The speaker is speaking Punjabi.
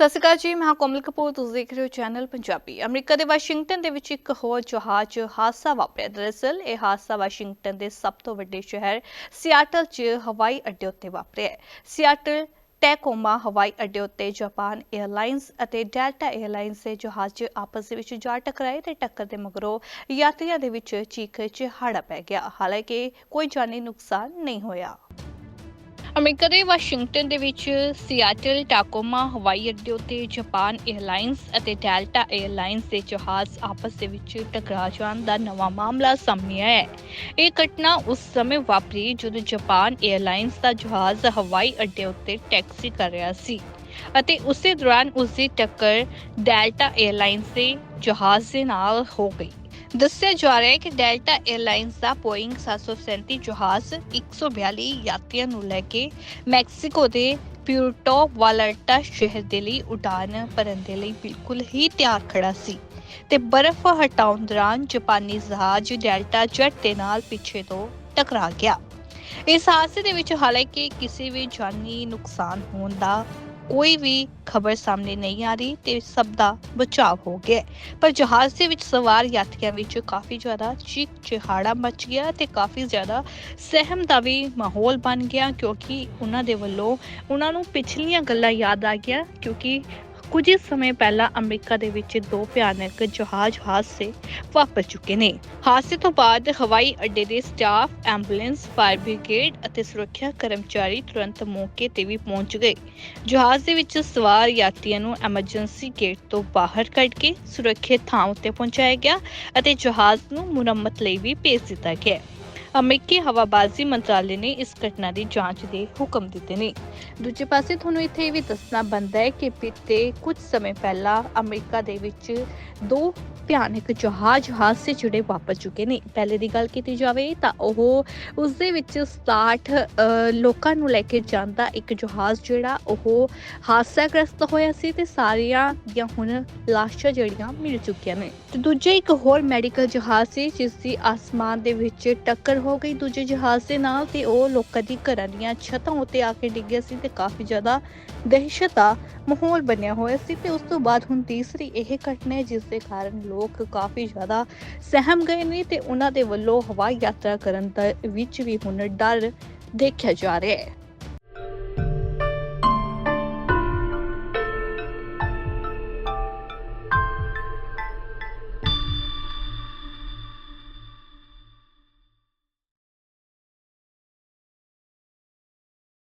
ਸਤਿ ਸ਼੍ਰੀ ਅਕਾਲ ਜੀ, ਮੈਂ ਕੋਮਲ ਕਪੂਰ, ਤੁਸੀਂ ਦੇਖ ਰਹੇ ਹੋ ਚੈਨਲ ਪੰਜਾਬੀ। ਅਮਰੀਕਾ ਦੇ ਵਾਸ਼ਿੰਗਟਨ ਦੇ ਵਿੱਚ ਇੱਕ ਹੋਰ ਜਹਾਜ਼ ਹਾਦਸਾ ਵਾਪਰਿਆ। ਦਰਅਸਲ, ਇਹ ਹਾਦਸਾ ਵਾਸ਼ਿੰਗਟਨ ਦੇ ਸਭ ਤੋਂ ਵੱਡੇ ਸ਼ਹਿਰ ਸਿਆਟਲ 'ਚ ਹਵਾਈ ਅੱਡੇ ਉੱਤੇ ਵਾਪਰਿਆ ਸਿਆਟਲ ਟੈਕੋਮਾ ਹਵਾਈ ਅੱਡੇ ਉੱਤੇ ਜਾਪਾਨ 에ਅਰਲਾਈਨਸ ਅਤੇ ਡੈਲਟਾ 에ਅਰਲਾਈਨਸ ਦੇ ਜਹਾਜ਼ ਆਪਸ ਦੇ ਵਿੱਚ ਜਾ ਟਕਰਾਏ ਤੇ ਟੱਕਰ ਦੇ ਮਗਰੋਂ ਯਾਤਰੀਆਂ ਦੇ ਵਿੱਚ ਚੀਖ ਚਿਹਾੜਾ ਪੈ ਗਿਆ। ਹਾਲਾਂਕਿ, ਕੋਈ ਜਾਨੀ ਨੁਕਸਾਨ ਨਹੀਂ ਹੋਇਆ। ਅਮਰੀਕਾ ਦੇ ਵਾਸ਼ਿੰਗਟਨ ਦੇ ਵਿੱਚ ਸਿਆਟਲ ਟਾਕੋਮਾ, ਹਵਾਈ ਅੱਡੇ ਉੱਤੇ ਜਾਪਾਨ 에ਅਰਲਾਈਨਸ ਅਤੇ ਡੈਲਟਾ 에ਅਰਲਾਈਨਸ ਦੇ ਜਹਾਜ਼ ਆਪਸ ਦੇ ਵਿੱਚ ਟਕਰਾ ਜਾਣ ਦਾ ਨਵਾਂ ਮਾਮਲਾ ਸਾਹਮਣੇ ਆਇਆ ਹੈ। ਇਹ ਘਟਨਾ ਉਸ ਸਮੇਂ ਵਾਪਰੀ ਜਦੋਂ ਜਾਪਾਨ 에ਅਰਲਾਈਨਸ ਦਾ ਜਹਾਜ਼ ਹਵਾਈ ਅੱਡੇ ਉੱਤੇ ਟੈਕਸੀ ਕਰ ਰਿਹਾ ਸੀ ਅਤੇ ਉਸੇ ਦੌਰਾਨ ਉਸ ਦੀ ਟੱਕਰ ਡੈਲਟਾ 에ਅਰਲਾਈਨਸ ਦੇ ਜਹਾਜ਼ ਦੇ ਨਾਲ ਹੋ ਗਈ। ਦੱਸਿਆ ਜਾ ਰਿਹਾ ਹੈ ਕਿ ਡੈਲਟਾ 에ਅਰਲਾਈਨਸ ਦਾ ਬੋਇੰਗ 737 ਜਹਾਜ਼ 142 ਯਾਤਰੀਆਂ ਨੂੰ ਲੈ ਕੇ ਮੈਕਸੀਕੋ ਦੇ ਪਿਊਰਟੋ ਵਾਲਰਟਾ ਸ਼ਹਿਰ ਦੇ ਲਈ ਉਡਾਨ ਭਰਨ ਦੇ ਲਈ ਬਿਲਕੁਲ ਹੀ ਤਿਆਰ ਖੜਾ ਸੀ ਤੇ ਬਰਫ਼ ਹਟਾਉਣ ਦੌਰਾਨ ਜਾਪਾਨੀ ਜਹਾਜ਼ ਡੈਲਟਾ ਜੈਟ ਦੇ ਨਾਲ ਪਿੱਛੇ ਤੋਂ ਟਕਰਾ ਗਿਆ। ਇਸ ਹਾਦਸੇ ਦੇ ਵਿੱਚ ਹਾਲਾਂਕਿ ਕਿਸੇ ਵੀ ਜਾਨੀ ਨੁਕਸਾਨ ਹੋਣ ਦਾ ਕੋਈ ਵੀ ਖਬਰ ਸਾਹਮਣੇ ਨਹੀਂ ਆ ਰਹੀ ਤੇ ਸਭ ਦਾ ਬਚਾਅ ਹੋ ਗਿਆ ਪਰ ਜਹਾਜ਼ ਦੇ ਵਿੱਚ ਸਵਾਰ ਯਾਤਰੀਆਂ ਵਿੱਚ ਕਾਫੀ ਜ਼ਿਆਦਾ ਚੀਕ ਚਿਹਾੜਾ ਮਚ ਗਿਆ ਤੇ ਕਾਫੀ ਜ਼ਿਆਦਾ ਸਹਿਮ ਦਾ ਵੀ ਮਾਹੌਲ ਬਣ ਗਿਆ ਕਿਉਂਕਿ ਉਹਨਾਂ ਦੇ ਵੱਲੋਂ ਉਹਨਾਂ ਨੂੰ ਪਿਛਲੀਆਂ ਗੱਲਾਂ ਯਾਦ ਆ ਗਿਆ ਕਿਉਂਕਿ ਕੁਝ ਸਮੇਂ ਪਹਿਲਾਂ ਅਮਰੀਕਾ ਦੇ ਵਿੱਚ ਦੋ ਭਿਆਨਕ ਜਹਾਜ਼ ਹਾਦਸੇ ਵਾਪਰ ਚੁੱਕੇ ਨੇ। ਹਾਦਸੇ ਤੋਂ ਬਾਅਦ ਹਵਾਈ ਅੱਡੇ ਦੇ ਸਟਾਫ, ਐਂਬੂਲੈਂਸ, ਫਾਇਰ ਬ੍ਰਿਗੇਡ ਅਤੇ ਸੁਰੱਖਿਆ ਕਰਮਚਾਰੀ ਤੁਰੰਤ ਮੌਕੇ ਤੇ ਵੀ ਪਹੁੰਚ ਗਏ। ਜਹਾਜ਼ ਦੇ ਵਿੱਚ ਸਵਾਰ ਯਾਤਰੀਆਂ ਨੂੰ ਐਮਰਜੈਂਸੀ ਗੇਟ ਤੋਂ ਬਾਹਰ ਕੱਢ ਕੇ ਸੁਰੱਖਿਅਤ ਥਾਂ ਉੱਤੇ ਪਹੁੰਚਾਇਆ ਗਿਆ ਅਤੇ ਜਹਾਜ਼ ਨੂੰ ਮੁਰੰਮਤ ਲਈ ਵੀ ਭੇਜ ਦਿੱਤਾ ਗਿਆ। ਅਮਰੀਕੀ ਹਵਾਬਾਜ਼ੀ ਮੰਤਰਾਲੇ ਨੇ ਇਸ ਘਟਨਾ ਦੀ ਜਾਂਚ ਦੇ ਹੁਕਮ ਦਿੱਤੇ ਨੇ। ਦੂਜੇ ਪਾਸੇ ਤੁਹਾਨੂੰ ਇੱਥੇ ਇਹ ਵੀ ਦੱਸਣਾ ਬਣਦਾ ਹੈ ਕਿ ਬੀਤੇ ਕੁਝ ਸਮੇਂ ਪਹਿਲਾਂ ਅਮਰੀਕਾ ਦੇ ਵਿੱਚ ਦੋ ਭਿਆਨਕ ਜਹਾਜ਼ ਹਾਦਸੇ ਜਿਹੜੇ ਵਾਪਰ ਚੁੱਕੇ ਨੇ। ਪਹਿਲੇ ਦੀ ਗੱਲ ਕੀਤੀ ਜਾਵੇ ਤਾਂ ਉਹ ਉਸ ਦੇ ਵਿੱਚ 67 ਲੋਕਾਂ ਨੂੰ ਲੈ ਕੇ ਜਾਂਦਾ ਇੱਕ ਜਹਾਜ਼ ਜਿਹੜਾ ਉਹ ਹਾਦਸਾਗ੍ਰਸਤ ਹੋਇਆ ਸੀ ਤੇ ਸਾਰੀਆਂ ਦੀਆਂ ਹੁਣ ਲਾਸ਼ਾਂ ਜਿਹੜੀਆਂ ਮਿਲ ਚੁੱਕੀਆਂ ਨੇ। ਤੇ ਦੂਜੇ ਇੱਕ ਹੋਰ ਮੈਡੀਕਲ ਜਹਾਜ਼ ਸੀ ਜਿਸ ਦੀ ਆਸਮਾਨ ਦੇ ਵਿੱਚ ਟੱਕਰ ਹੋ ਗਈ ਦੂਜੇ ਜਹਾਜ਼ ਦੇ ਨਾਲ ਤੇ ਉਹ ਲੋਕਾਂ ਦੀ ਘਰਾਂ ਦੀਆਂ ਛੱਤਾਂ ਉੱਤੇ ਆ ਕੇ ਡਿੱਗਿਆ ਸੀ ਤੇ ਕਾਫੀ ਜ਼ਿਆਦਾ ਦਹਿਸ਼ਤ ਦਾ ਮਾਹੌਲ ਬਣਿਆ ਹੋਇਆ ਸੀ ਤੇ ਉਸ ਤੋਂ ਬਾਅਦ ਹੁਣ ਤੀਸਰੀ ਇਹ ਘਟਨਾ ਹੈ, ਜਿਸ ਦੇ ਕਾਰਨ ਲੋਕ ਕਾਫੀ ਜ਼ਿਆਦਾ ਸਹਿਮ ਗਏ ਨੇ ਤੇ ਉਹਨਾਂ ਦੇ ਵੱਲੋਂ ਹਵਾਈ ਯਾਤਰਾ ਕਰਨ ਦਾ ਵਿੱਚ ਵੀ ਹੁਣ ਡਰ ਦੇਖਿਆ ਜਾ ਰਿਹਾ ਹੈ।